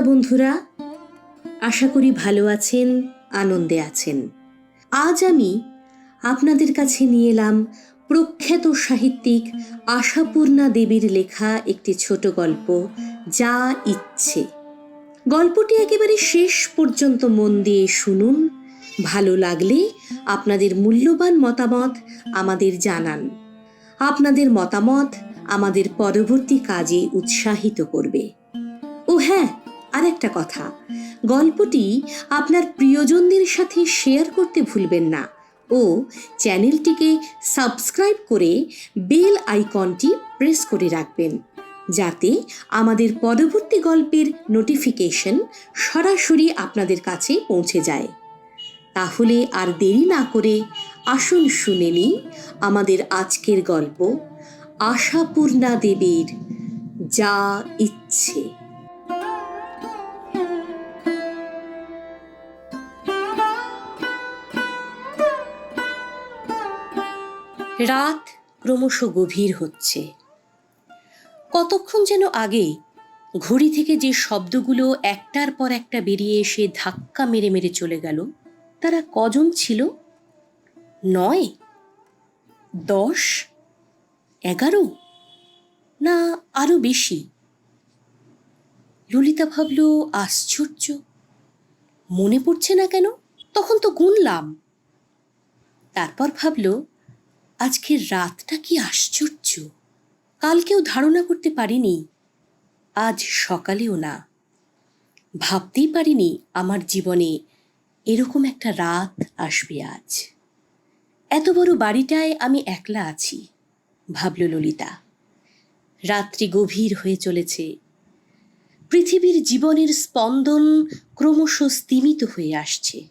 বন্ধুরা, আশা করি ভালো আছেন, আনন্দে আছেন। আজ আমি আপনাদের কাছে নিয়ে এলাম প্রখ্যাত সাহিত্যিক আশাপূর্ণা দেবীর লেখা একটি ছোট গল্প, যা ইচ্ছে। গল্পটি একেবারে শেষ পর্যন্ত মন দিয়ে শুনুন, ভালো লাগলে আপনাদের মূল্যবান মতামত আমাদের জানান। আপনাদের মতামত আমাদের পরবর্তী কাজে উৎসাহিত করবে। ও হ্যাঁ আরেকটা কথা, গল্পটি আপনার প্রিয়জনদের সাথে শেয়ার করতে ভুলবেন না। ও চ্যানেলটিকে সাবস্ক্রাইব করে বেল আইকনটি প্রেস করে রাখবেন, যাতে আমাদের পরবর্তী গল্পের নোটিফিকেশন সরাসরি আপনাদের কাছে পৌঁছে যায়। তাহলে আর দেরি না করে আসুন শুনে নিই আমাদের আজকের গল্প, আশাপূর্ণা দেবীর যা ইচ্ছে। রাত ক্রমশ গভীর হচ্ছে। কতক্ষণ যেন আগে ঘড়ি থেকে যে শব্দগুলো একটার পর একটা বেরিয়ে এসে ধাক্কা মেরে মেরে চলে গেল, তারা কজন ছিল? নয়? দশ? এগারো? না, আরও বেশি? ললিতা ভাবল, আশ্চর্য। মনে পড়ছে না কেন? তখন তো গুনলাম। তারপর ভাবল আজকের রাতটা কি আশ্চর্য। কালকেও ধারণা করতে পারিনি, আজ সকালেও না। ভাবতেই পারিনি আমার জীবনে এরকম একটা রাত আসবে আজ। এত বড় বাড়িটায় আমি একলা আছি, ভাবল ললিতা। রাত্রি গভীর হয়ে চলেছে। পৃথিবীর জীবনের স্পন্দন ক্রমশ স্তিমিত হয়ে আসছে।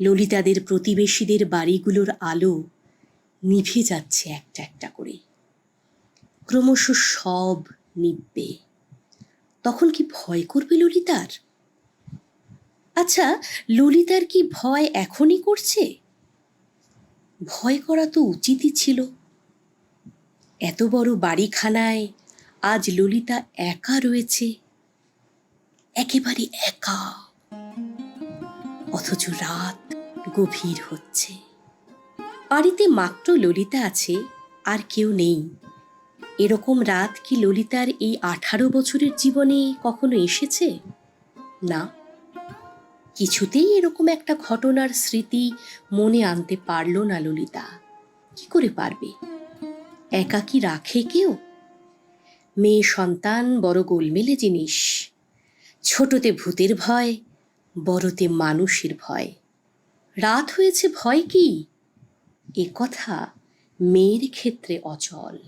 ললিতাদের প্রতিবেশীদের বাড়িগুলোর আলো নিভে যাচ্ছে একটা একটা করে ক্রমশ সব নিববে তখন কি ভয় করবে ললিতার? আচ্ছা ললিতার কি ভয় এখনই করছে? ভয় করা তো উচিতই ছিল। এত বড় বাড়িখানায় আজ ললিতা একা রয়েছে। একেবারে একা। অথচ রাত গভীর হচ্ছে। বাড়িতে মাত্র ললিতা আছে, আর কেউ নেই। এরকম রাত কি ললিতার এই আঠারো বছরের জীবনে কখনো এসেছে? না। কিছুতেই এরকম একটা ঘটনার স্মৃতি মনে আনতে পারল না ললিতা। কি করে পারবে? একা কি রাখে কেউ? মেয়ে সন্তান, বড় গোলমেলে জিনিস। ছোটতে ভূতের ভয়, বড়তে মানুষের ভয়। রাত হয়েছে ভয় কি? এ কথা মেয়ের ক্ষেত্রে অচল।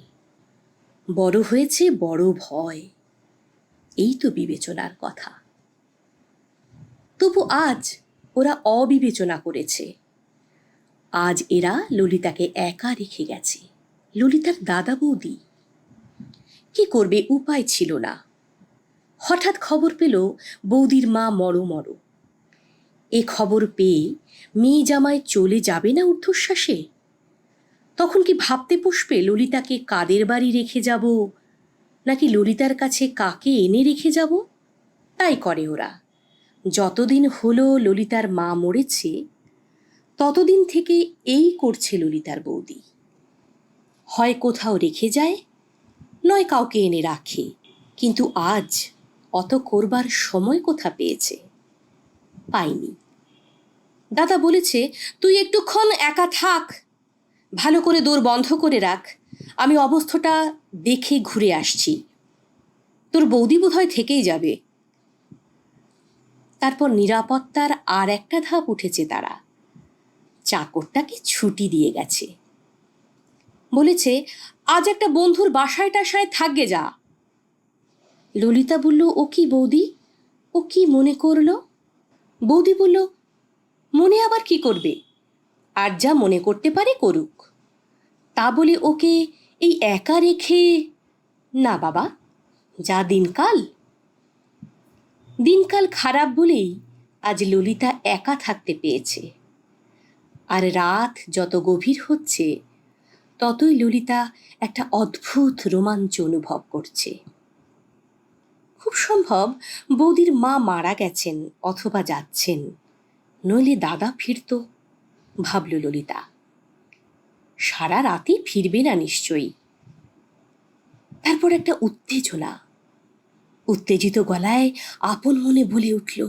বড় হয়েছে বড় ভয়। এই তো বিবেচনার কথা। তবু আজ ওরা অবিবেচনা করেছে। আজ এরা ললিতাকে একা রেখে গেছে। ললিতার দাদা বৌদি। কি করবে উপায় ছিল না। হঠাৎ খবর পেল বৌদির মা মরো মরো। এ খবর পেয়ে মেয়ে জামায় চলে যাবে না ঊর্ধ্বশ্বাসে? তখন কি ভাবতে পুষবে ললিতাকে কাদের বাড়ি রেখে যাব? নাকি ললিতার কাছে কাকে এনে রেখে যাব? তাই করে ওরা। যতদিন হলো ললিতার মা মরেছে, ততদিন থেকে এই করছে ললিতার বৌদি। হয় কোথাও রেখে যায়, নয় কাউকে এনে রাখে, কিন্তু আজ অত করবার সময় কোথা পেয়েছে? পাইনি। দাদা বলেছে, তুই একটুক্ষণ একা থাক, ভালো করে দৌড় বন্ধ করে রাখ, আমি অবস্থাটা দেখে ঘুরে আসছি। তোর বৌদি বোধহয় থেকেই যাবে। তারপর নিরাপত্তার আর একটা ধাপ উঠেছে তারা। চাকরটাকে ছুটি দিয়ে গেছে। বলেছে, আজ একটা বন্ধুর বাসায় টাসায় থাকবে যা। ললিতা বলল, ও কি বৌদি? ও কি মনে করল? বৌদি বলল, মনে আবার কি করবে? আর যা মনে করতে পারে করুক। তা বলে ওকে এই একা রেখে, না বাবা, যা দিনকাল। দিনকাল খারাপ বলেই আজ ললিতা একা থাকতে পেয়েছে। আর রাত যত গভীর হচ্ছে, ততই ললিতা একটা অদ্ভুত রোমাঞ্চ অনুভব করছে। খুব সম্ভব বৌদির মা মারা গেছেন অথবা যাচ্ছেন। নইলে দাদা ফিরত, ভাবল ললিতা। সারা রাতই ফিরবে না নিশ্চয়ই। তারপর একটা উত্তেজনা, উত্তেজিত গলায় আপন মনে বলে উঠল,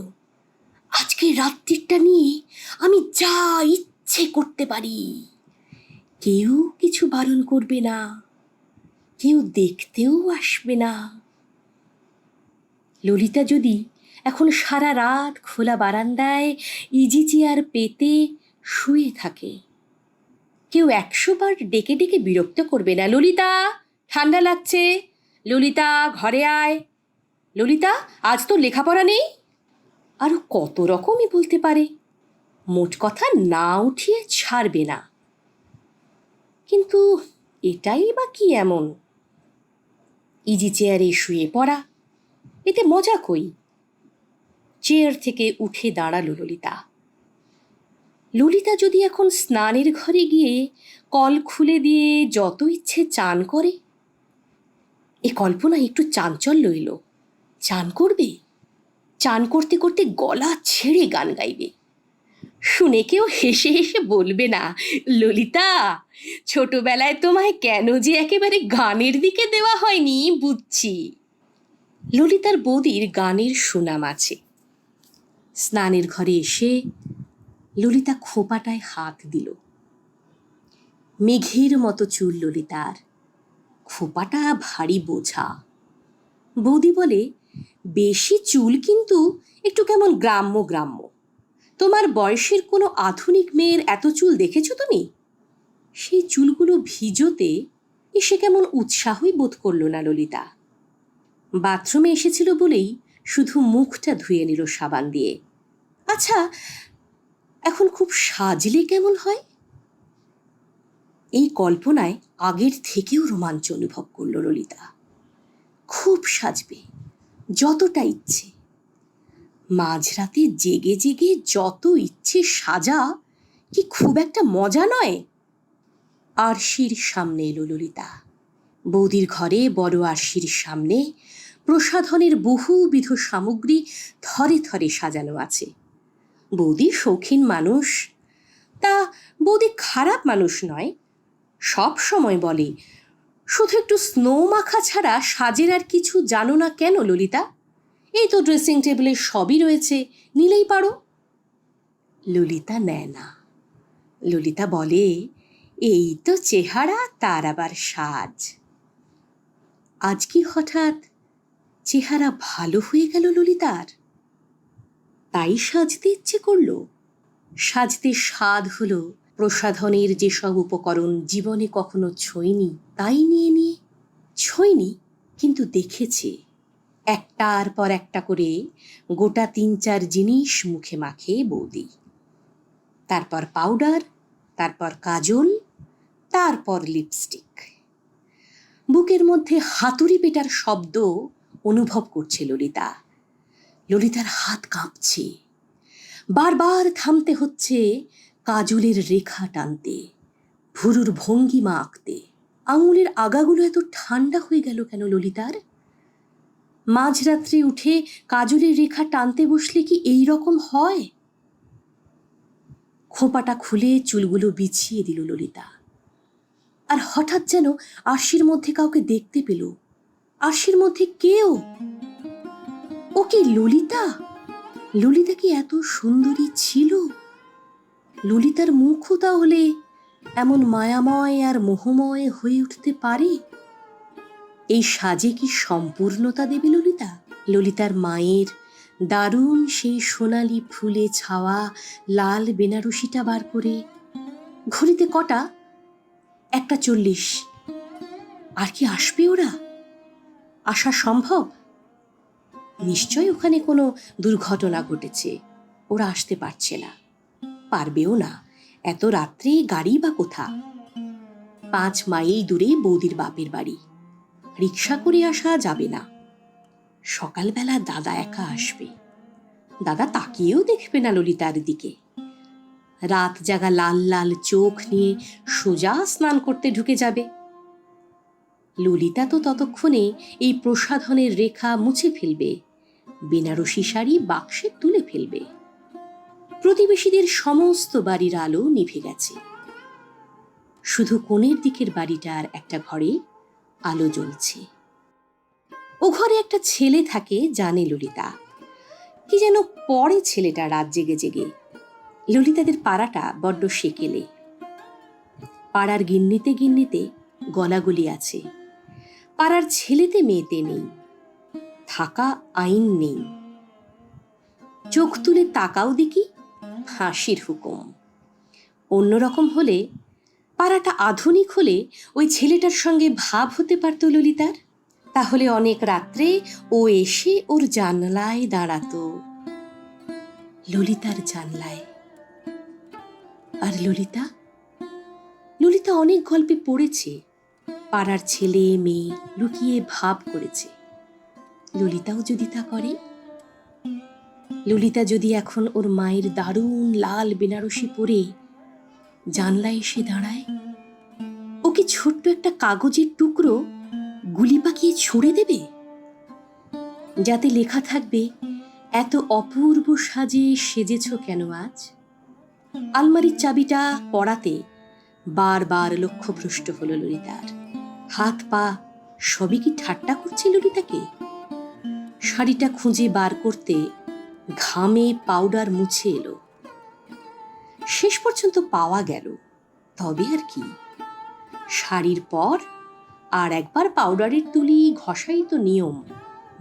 আজকে রাত্রিটা নিয়ে আমি যা ইচ্ছে করতে পারি। কেউ কিছু বারণ করবে না, কেউ দেখতেও আসবে না। ললিতা যদি এখন সারা রাত খোলা বারান্দায় ইজি চেয়ার পেতে শুয়ে থাকে, কেউ একশো বার ডেকে ডেকে বিরক্ত করবে না। ললিতা, ঠান্ডা লাগছে। ললিতা, ঘরে আয়। ললিতা, আজ তো লেখাপড়া নেই? আরও কত রকমই বলতে পারে। মোট কথা না উঠিয়ে ছাড়বে না। কিন্তু এটাই বা কি এমন? ইজি চেয়ারে শুয়ে পড়া। এতে মজা কই? চেয়ার থেকে উঠে দাঁড়াল ললিতা। ললিতা যদি এখন স্নানের ঘরে গিয়ে কল খুলে দিয়ে যত ইচ্ছে চান করে, এ কল্পনা একটু চাঞ্চল্য এলো। চান করবে? চান করতে করতে গলা ছেড়ে গান গাইবে। শুনে কেউ হেসে হেসে বলবে না, ললিতা, ছোটবেলায় তোমায় কেন যে একেবারে গানের দিকে দেওয়া হয়নি বুঝছি। ললিতার বৌদির গানের সুনাম আছে। স্নানের ঘরে এসে ললিতা খোপাটায় হাত দিল। মেঘের মতো চুল ললিতার। খোপাটা ভারী বোঝা। বৌদি বলে, বেশি চুল কিন্তু একটু কেমন গ্রাম্য গ্রাম্য। তোমার বয়সের কোনো আধুনিক মেয়ের এত চুল দেখেছ তুমি? সেই চুলগুলো ভিজোতে এসে কেমন উৎসাহই বোধ করল না ললিতা। বাথরুমে এসেছিল বলেই শুধু মুখটা ধুয়ে নিল সাবান দিয়ে। আচ্ছা এখন খুব সাজলে কেমন হয়? এই কল্পনায় আগের থেকেও রোমাঞ্চ অনুভব করল ললিতা। খুব সাজবে, যতটা ইচ্ছে। মাঝরাতে জেগে জেগে যত ইচ্ছে সাজা, কি খুব একটা মজা নয়? আরশির সামনে এলো ললিতা। বৌদির ঘরে বড় আরশির সামনে প্রসাধনের বহুবিধ সামগ্রী থরে থরে সাজানো আছে। বৌদি শৌখিন মানুষ। তা বৌদি খারাপ মানুষ নয়। সব সময় বলে, শুধু একটু স্নো মাখা ছাড়া সাজের আর কিছু জানো না কেন, ললিতা? এই তো ড্রেসিং টেবিলে সবই রয়েছে, নিলেই পারো। ললিতা নেয় না। ললিতা বলে, এই তো চেহারা, তার আবার সাজ। আজ কি হঠাৎ চেহারা ভালো হয়ে গেল ললিতার। তাই সাজতে ইচ্ছে করল। সাজতে স্বাদ হলো। প্রসাধনের যেসব উপকরণ জীবনে কখনো ছোঁয়নি, তাই নিয়ে নিয়ে। ছোঁয়নি, কিন্তু দেখেছে। একটার পর একটা করে গোটা তিন চার জিনিস মুখে মাখে বৌদি। তারপর পাউডার, তারপর কাজল, তারপর লিপস্টিক। বুকের মধ্যে হাতুড়ি পেটার শব্দ অনুভব করছে ললিতা। ললিতার হাত কাঁপছে। বারবার থামতে হচ্ছে কাজলের রেখা টানতে, ভুরুর ভঙ্গিমা আঁকতে আঙুলের আগাগুলো এত ঠান্ডা হয়ে গেল কেন ললিতার? মাঝরাত্রে উঠে কাজলের রেখা টানতে বসলে কি এই রকম হয়? খোপাটা খুলে চুলগুলো বিছিয়ে দিল ললিতা। আর হঠাৎ যেন আরশির মধ্যে কাউকে দেখতে পেল। আরশির মধ্যে কেউ? ও কি ললিতা? ললিতা কি এত সুন্দরী ছিল? ললিতার মুখও তাহলে এমন মায়াময় আর মোহময় হয়ে উঠতে পারে? এই সাজে কি সম্পূর্ণতা দেবে ললিতা? ললিতার মায়ের দারুণ সেই সোনালি ফুলে ছাওয়া লাল বেনারসিটা বার করে। ঘড়িতে কটা? একটা চল্লিশ। আর কি আসবে ওরা? আসা সম্ভব? নিশ্চয় ওখানে কোনো দুর্ঘটনা ঘটেছে। ওরা আসতে পারছে না। পারবেও না। এত রাত্রে গাড়ি বা কোথা? পাঁচ মাইল দূরে বৌদির বাপের বাড়ি। রিক্সা করে আসা যাবে না। সকালবেলা দাদা একা আসবে। দাদা তাকিয়েও দেখবে না ললিতার দিকে। রাত জাগা লাল লাল চোখ নিয়ে সোজা স্নান করতে ঢুকে যাবে। ললিতা তো ততক্ষণে এই প্রসাধনের রেখা মুছে ফেলবে। বেনারসি শাড়ি বাক্সে তুলে ফেলবে। প্রতিবেশীদের সমস্ত বাড়ির আলো নিভে গেছে। শুধু কোণের দিকের বাড়িটার একটা ঘরে আলো জ্বলছে। ও ঘরে একটা ছেলে থাকে, জানে ললিতা। কি যেন পরে ছেলেটা রাত জেগে জেগে। ললিতাদের পাড়াটা বড্ড সেকেলে। পাড়ার গিন্নিতে গিন্নিতে গলাগলি আছে। পাড়ার ছেলেতে মেয়েতে নেই। থাকা আইন নেই। চোখ তুলে তাকাও দেখি, হাসির হুকুম। অন্যরকম হলে পাড়াটা আধুনিক হলে ওই ছেলেটার সঙ্গে ভাব হতে পারত ললিতার। তাহলে অনেক রাত্রে ও এসে ওর জানলায় দাঁড়াতো। ললিতার জানলায়। আর ললিতা? ললিতা অনেক গল্পে পড়েছে। পাড়ার ছেলে, মেয়ে লুকিয়ে ভাব করেছে। ললিতাও যদি তা করে? ললিতা যদি এখন ওর মায়ের দারুণ লাল বেনারসি পরে জানলায় এসে দাঁড়ায়? ও কি ছোট্ট একটা কাগজের টুকরো গুলি পাকিয়ে ছুড়ে দেবে? যাতে লেখা থাকবে, এত অপূর্ব সাজে সেজেছ কেন আজ? আলমারির চাবিটা পড়াতে বারবার লক্ষ্যভ্রষ্ট হলো ললিতার। হাত পা সবই কি ঠাট্টা করছে ললিতাকে? শাড়িটা খুঁজে বার করতে ঘামে পাউডার মুছে এলো। শেষ পর্যন্ত পাওয়া গেল, তবে আর কি। শাড়ির পর আর একবার পাউডারের তুলি ঘষাই তো নিয়ম,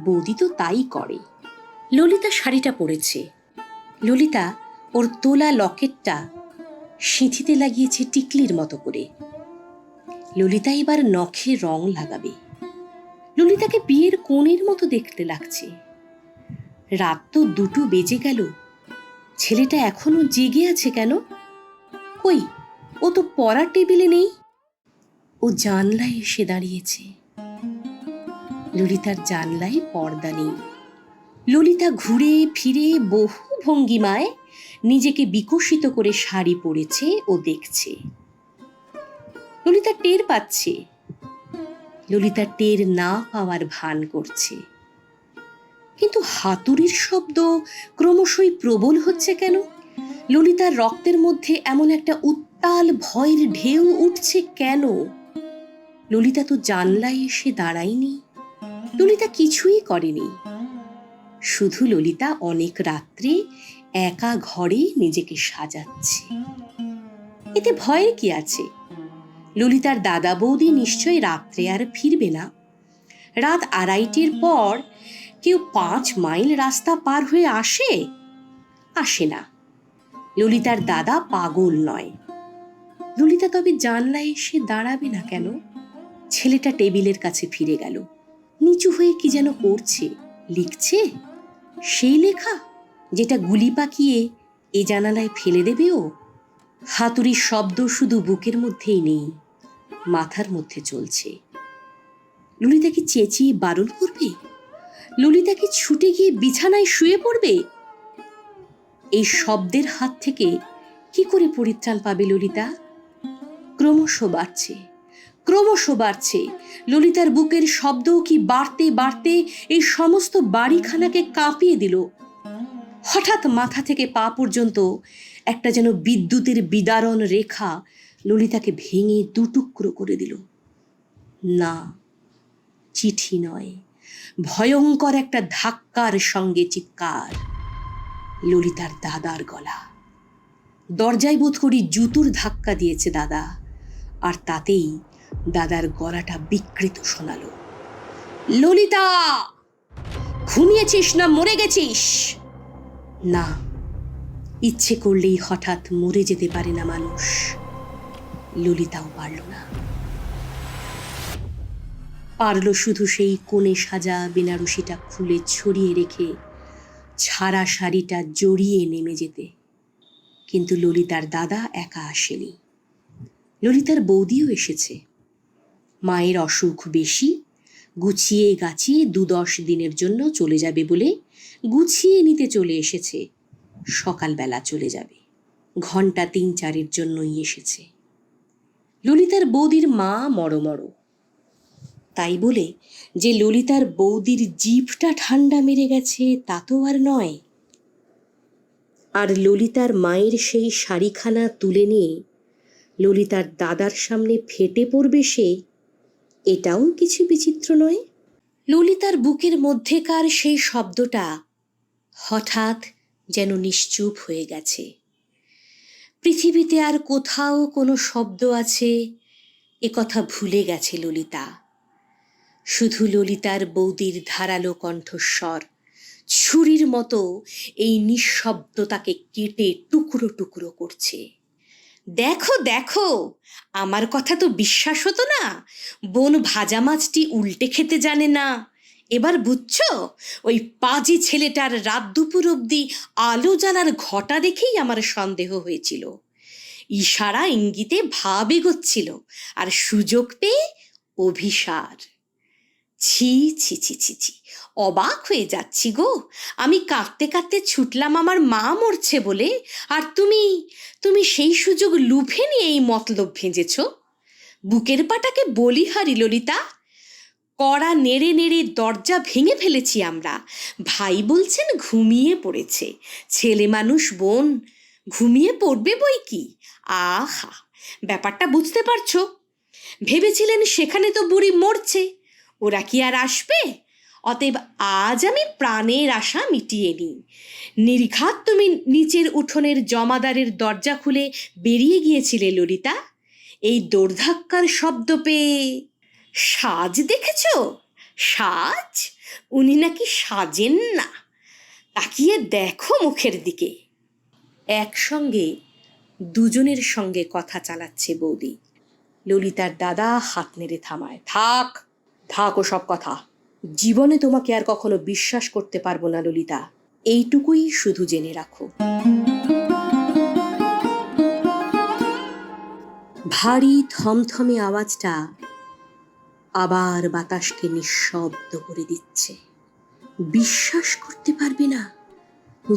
বৌদি তো তাই করে। ললিতা শাড়িটা পরেছে। ললিতা ওর তোলা লকেটটা সিঁথিতে লাগিয়েছে টিকলির মতো করে। ললিতা এবার নখে রং লাগাবে। ললিতাকে বিয়ের কোণের মতো দেখতে লাগছে। রাত তো দুটো বেজে গেল। ছেলেটা এখনও জেগে আছে কেন? কই, ও তো পড়ার টেবিলে নেই। ও জানলায় এসে দাঁড়িয়েছে। ললিতার জানলায় পর্দা নেই। ললিতা ঘুরে ফিরে বহু ভঙ্গিমায় নিজেকে বিকশিত করে শাড়ি পরেছে ও দেখছে। ললিতা টের পাচ্ছে। ললিতা টের না পাওয়ার ভান করছে। কিন্তু হাতুড়ির শব্দ ক্রমশই প্রবল হচ্ছে কেন? ললিতার রক্তের মধ্যে এমন একটা উত্তাল ভয়ের ঢেউ উঠছে কেন? ললিতা তো জানলায় এসে দাঁড়ায়নি। ললিতা কিছুই করেনি। শুধু ললিতা অনেক রাত্রে একা ঘরে নিজেকে সাজাচ্ছে। এতে ভয়ের কি আছে? ললিতার দাদা বৌদি নিশ্চয় রাত্রে আর ফিরবে না। রাত আড়াইটের পর কেউ পাঁচ মাইল রাস্তা পার হয়ে আসে? আসে না। ললিতার দাদা পাগল নয়। ললিতা তবে জানলায় এসে দাঁড়াবে না কেন? ছেলেটা টেবিলের কাছে ফিরে গেল। নিচু হয়ে কি যেন করছে? লিখছে? সেই লেখা? যেটা গুলি পাকিয়ে এ জানালায় ফেলে দেবে ও? হাতুড়ির শব্দ শুধু বুকের মধ্যেই নেই। মাথার মধ্যে চলছে। ললিতা কি চেঁচিয়ে বারণ করবে? ললিতা কি ছুটে গিয়ে বিছানায় শুয়ে পড়বে? এই শব্দের হাত থেকে কি করে পরিত্রাণ পাবে ললিতা? ক্রমশ বাড়ছে ক্রমশ বাড়ছে। ললিতার বুকের শব্দ কি বাড়তে বাড়তে এই সমস্ত বাড়িখানাকে কাঁপিয়ে দিল। হঠাৎ মাথা থেকে পা পর্যন্ত একটা যেন বিদ্যুতের বিদারণ রেখা ললিতাকে ভেঙে দুটুকরো করে দিল। না, চিঠি নয়, ভয়ঙ্কর একটা ধাক্কার সঙ্গে চিৎকার। ললিতার দাদার গলা। দরজায় বোধ করি জুতুর ধাক্কা দিয়েছে দাদা, আর তাতেই দাদার গলাটা বিকৃত শোনালো। ললিতা! ঘুমিয়েছিস না, মরে গেছিস? না, ইচ্ছে করলেই হঠাৎ মরে যেতে পারে না মানুষ। ললিতাও পারল না। পারল শুধু সেই কোণে সাজা বেনারসিটা খুলে ছড়িয়ে রেখে ছাড়া শাড়িটা জড়িয়ে নেমে যেতে। কিন্তু ললিতার দাদা একা আসেনি। ললিতার বৌদিও এসেছে। মায়ের অসুখ বেশি, গুছিয়ে গাছিয়ে দু দশ দিনের জন্য চলে যাবে বলে গুছিয়ে নিতে চলে এসেছে। সকালবেলা চলে যাবে। ঘণ্টা তিন চারের জন্যই এসেছে। ললিতার বৌদির মা মরমর। তাই বলে যে ললিতার বৌদির জিভটা ঠান্ডা মেরে গেছে, তা তো আর নয়। আর ললিতার মায়ের সেই শাড়িখানা তুলে নিয়ে ললিতার দাদার সামনে ফেটে পড়বে সে, এটাও কিছু বিচিত্র নয়? ললিতার বুকের মধ্যেকার সেই শব্দটা হঠাৎ যেন নিশ্চুপ হয়ে গেছে। পৃথিবীতে আর কোথাও কোনো শব্দ আছে? এ কথা ভুলে গেছে ললিতা। শুধু ললিতার বৌদির ধারালো কণ্ঠস্বর, ছুরির মতো এই নিঃশব্দতাকে কেটে টুকরো টুকরো করছে। দেখো দেখো, আমার কথা তো বিশ্বাস হতো না। বোন ভাজা মাছটি উল্টে খেতে জানে না। এবার বুঝছ? ওই পাজি ছেলেটার রাত দুপুর অবধি আলো জ্বালার ঘটা দেখেই আমার সন্দেহ হয়েছিল। ইশারা ইঙ্গিতে ভাব এগোচ্ছিল, আর সুযোগ পেয়ে অভিসার। ছি ছি ছি ছি ছি, অবাক হয়ে যাচ্ছি গো। আমি কাঁদতে কাঁদতে ছুটলাম, আমার মা মরছে বলে। আর তুমি তুমি সেই সুযোগ লুফে নিয়ে এই মতলব ভেঁজেছ বুকের পাটাকে বলিহারি ললিতা। কড়া নেড়ে নেড়ে দরজা ভেঙে ফেলেছি আমরা। ভাই বলছেন ঘুমিয়ে পড়েছে। ছেলে মানুষ বোন, ঘুমিয়ে পড়বে বই কি? আহা, ব্যাপারটা বুঝতে পারছ? ভেবেছিলেন সেখানে তো বুড়ি মরছে। ওরা কি আর আসবে? অতএব আজ আমি প্রাণের আশা মিটিয়ে নিই। নির্ঘাত তুমি নিচের উঠোনের জমাদারের দরজা খুলে বেরিয়ে গিয়েছিলে ললিতা। এই দৌড়ধাক্কার শব্দ পেয়ে সাজ দেখেছ? সাজ? উনি নাকি সাজেন না। তাকিয়ে দেখো মুখের দিকে। একসঙ্গে, দুজনের সঙ্গে কথা চালাচ্ছে বৌদি। ললিতার দাদা হাত নেড়ে থামায়, থাক থাক ও সব কথা। জীবনে তোমাকে আর কখনো বিশ্বাস করতে পারব না, ললিতা। এইটুকুই শুধু জেনে রাখো। ভারী থমথমে আওয়াজটা আবার বাতাসকে নিঃশব্দ করে দিচ্ছে। বিশ্বাস করতে পারবে না।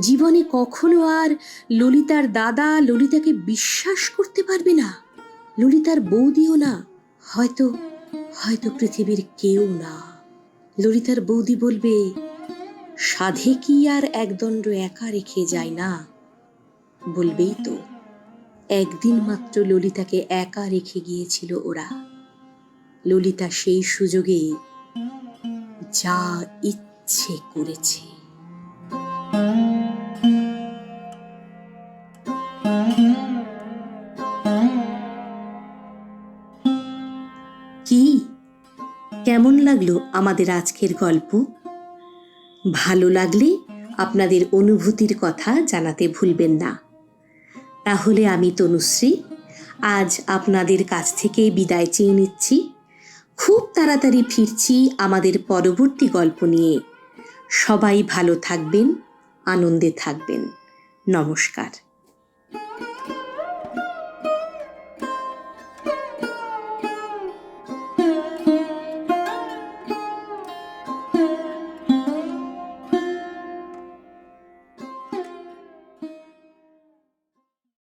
জীবনে কখনো আর ললিতার দাদা ললিতাকে বিশ্বাস করতে পারবে না। ললিতার বৌদিও না, হয়তো হয়তো পৃথিবীর কেউ না। ললিতার বৌদি বলবে, সাধে কি আর একদণ্ড একা রেখে যায় না? বলবেই তো, একদিন মাত্র ললিতাকে একা রেখে গিয়েছিল ওরা। ললিতা সেই সুযোগে যা ইচ্ছে করেছে। কি? কেমন লাগল আমাদের আজকের গল্প? ভালো লাগলে আপনাদের অনুভূতির কথা জানাতে ভুলবেন না। তাহলে আমি তনুশ্রী, আজ আপনাদের কাছ থেকে বিদায় চেয়ে নিচ্ছি। খুব তাড়াতাড়ি ফিরছি আমাদের পরবর্তী গল্প নিয়ে। সবাই ভালো থাকবেন আনন্দে থাকবেন। নমস্কার।